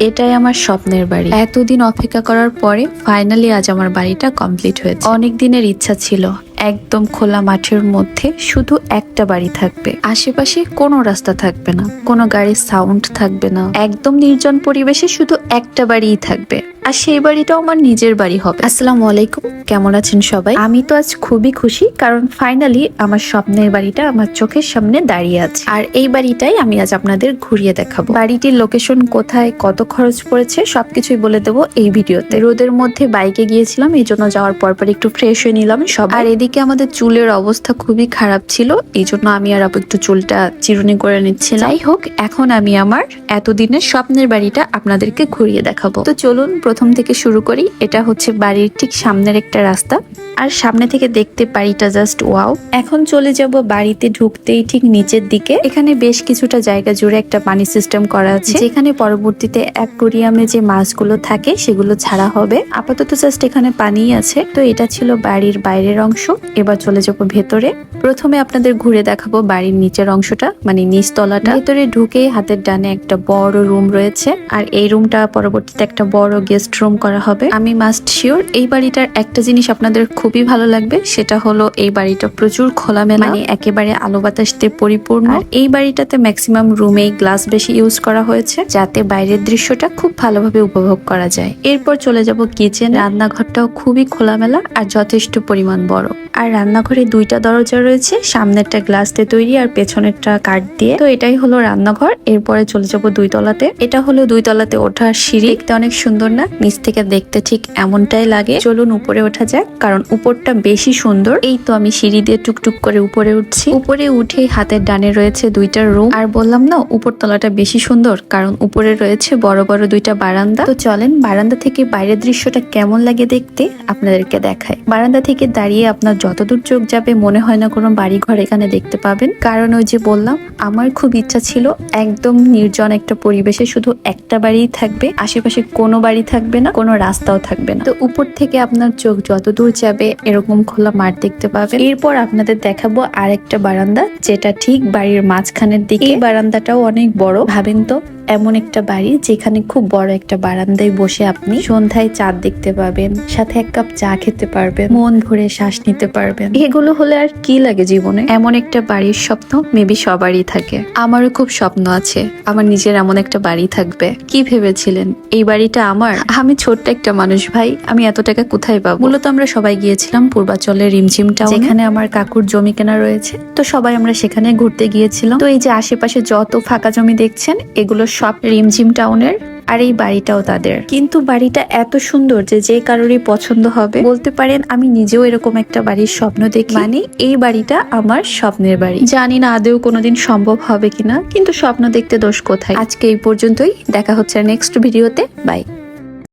এটাই আমার স্বপ্নের বাড়ি। এতদিন অপেক্ষা করার পরে ফাইনালি আজ আমার বাড়িটা কমপ্লিট হয়েছে। অনেক দিনের ইচ্ছা ছিল। একদম খোলা মাঠের মধ্যে শুধু একটা বাড়ি থাকবে। আশেপাশে কোনো রাস্তা থাকবে না, কোনো গাড়ির সাউন্ড থাকবে না। একদম নির্জন পরিবেশে শুধু একটা বাড়িই থাকবে। আর সেই বাড়িটাও আমার নিজের বাড়ি হবে। আসসালামু আলাইকুম, কেমন আছেন সবাই? আমি তো আজ খুবই খুশি, কারণ ফাইনালি আমার স্বপ্নের বাড়িটা আমার চোখের সামনে দাঁড়িয়ে আছে। আর এই বাড়িটাই আমি আজ আপনাদের ঘুরিয়ে দেখাবো। বাড়িটির লোকেশন কোথায়, কত খরচ পড়েছে, সবকিছুই বলে দেবো এই ভিডিওতে। রোদের মধ্যে বাইকে গিয়েছিলাম, এই জন্য যাওয়ার পর পর একটু ফ্রেশ হয়ে নিলাম সব আর এদিকে আমাদের চুলের অবস্থা খুবই খারাপ ছিল, এই জন্য আমি আর আপু একটু চুলটা চিরুনি করে নিচ্ছি যাই হোক, এখন আমি আমার এতদিনের স্বপ্নের বাড়িটা আপনাদেরকে ঘুরিয়ে দেখাবো। তো চলুন প্রথম থেকে শুরু করি, এটা হচ্ছে বাড়ির ঠিক সামনের একটা রাস্তা। আর সামনে থেকে দেখতে বাড়িটা জাস্ট ওয়াও এখন চলে যাব বাড়িতে ঢুকতেই ঠিক নিচের দিকে। এখানে বেশ কিছুটা জায়গা জুড়ে একটা পানি সিস্টেম করা আছে। যেখানে পরবর্তীতে অ্যাকুরিয়ামে যে মাছগুলো থাকে সেগুলো ছাড়া হবে। আপাতত জাস্ট এখানে পানি আছে। তো এটা ছিল বাড়ির বাইরের অংশ। এবার চলে যাব ভেতরে। প্রথমে আপনাদের ঘুরে দেখাবো বাড়ির নিচের অংশটা মানে নিচতলাটা ভেতরে ঢুকে হাতের ডানে একটা বড় রুম রয়েছে। আর এই রুমটা পরবর্তীতে একটা বড় গেস্ট রুম করা হবে। আমি মাস্ট শিওর এই বাড়িটার একটা জিনিস আপনাদের খুবই ভালো লাগবে। সেটা হলো এই বাড়িটা প্রচুর খোলামেলা মানে একেবারে আলো বাতাসতে পরিপূর্ণ। আর এই বাড়িটাতে ম্যাক্সিমাম রুমে গ্লাস বেশি ইউজ করা হয়েছে, যাতে বাইরের দৃশ্যটা খুব ভালোভাবে উপভোগ করা যায়। এরপর চলে যাব কিচেন রান্নাঘরটাও খুবই খোলামেলা আর যথেষ্ট পরিমাণ বড়। আর রান্নাঘরে দুইটা দরজা রয়েছে, সামনেরটা গ্লাস দিয়ে তৈরি আর পেছনেরটা কাঠ দিয়ে। তো এটাই হলো রান্নাঘর, এরপরে চলে যাব দুই তলাতে। এটা হলো দুই তলাতে ওঠার সিঁড়ি। দেখতে অনেক সুন্দর না? নিচ থেকে দেখতে ঠিক এমনটাই লাগে। চলুন উপরে ওঠা যাক, কারণ উপরটা বেশি সুন্দর। এই তো আমি সিঁড়ি দিয়ে টুকটুক করে উপরে উঠছি। উপরে উঠে হাতের ডানে রয়েছে দুইটা রুম। আর বললাম না, উপর তলাটা বেশি সুন্দর, কারণ উপরে রয়েছে বড় বড় দুইটা বারান্দা। তো চলেন, বারান্দা থেকে বাইরের দৃশ্যটা কেমন লাগে দেখতে আপনাদেরকে দেখায় বারান্দা থেকে দাঁড়িয়ে আপনার যতদূর চোখ যাবে, মনে হয় না কোনো বাড়ি ঘর এখানে দেখতে পাবেন। কারণ ওই যে বললাম, আমার খুব ইচ্ছা ছিল একদম নির্জন একটা পরিবেশে শুধু একটা বাড়িই থাকবে, আশেপাশে কোনো বাড়ি থাকবে না, কোনো রাস্তাও থাকবে না। তো উপর থেকে আপনার চোখ যতদূর যাবে, এরকম খোলা মাঠ দেখতে পাবেন। এরপর আপনাদের দেখাবো আরেকটা বারান্দা, যেটা ঠিক বাড়ির মাঝখানের দিকে। এই বারান্দাটাও অনেক বড়, ভাবেন তো, এমন একটা বাড়ি, যেখানে খুব বড় একটা বারান্দায় বসে আপনি সন্ধ্যায় চাঁদ দেখতে পাবেন, সাথে এক কাপ চা খেতে পারবেন, মন ভরে শ্বাস নিতে পারবেন। এগুলো হলে আর কি লাগে জীবনে? এমন একটা বাড়ির স্বপ্ন মেবি সবারই থাকে। আমারও খুব স্বপ্ন আছে। আমার নিজের এমন একটা বাড়ি থাকবে। কি ভেবেছিলেন? এই বাড়িটা আমার? আমি ছোট্ট একটা মানুষ ভাই। আমি এত টাকা কোথায় পাবো? মূলত আমরা সবাই গিয়েছিলাম পূর্বাচলের রিমঝিম টাউন যেখানে আমার কাকুর জমি কেনা রয়েছে। তো সবাই আমরা সেখানে ঘুরতে গিয়েছিলাম। তো এই যে আশেপাশে যত ফাঁকা জমি দেখছেন, এগুলো সব রিমঝিম টাউনের আর এই বাড়িটাও তাদের। কিন্তু বাড়িটা এত সুন্দর যে যে কারোরই পছন্দ হবে। বলতে পারেন, আমি নিজেও এরকম একটা বাড়ির স্বপ্ন দেখি। মানে এই বাড়িটা আমার স্বপ্নের বাড়ি। জানি না আদেও কোনোদিন সম্ভব হবে কিনা, কিন্তু স্বপ্ন দেখতে দোষ কোথায়? আজকে এই পর্যন্তই। দেখা হচ্ছে নেক্সট ভিডিওতে। বাই।